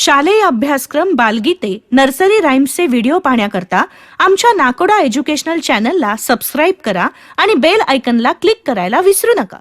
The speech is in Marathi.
शालेय अभ्यासक्रम बालगीते नर्सरी राईम्सचे व्हिडिओ पाहण्याकरता आमच्या नाकोडा एज्युकेशनल चॅनलला सबस्क्राईब करा आणि बेल आयकनला क्लिक करायला विसरू नका.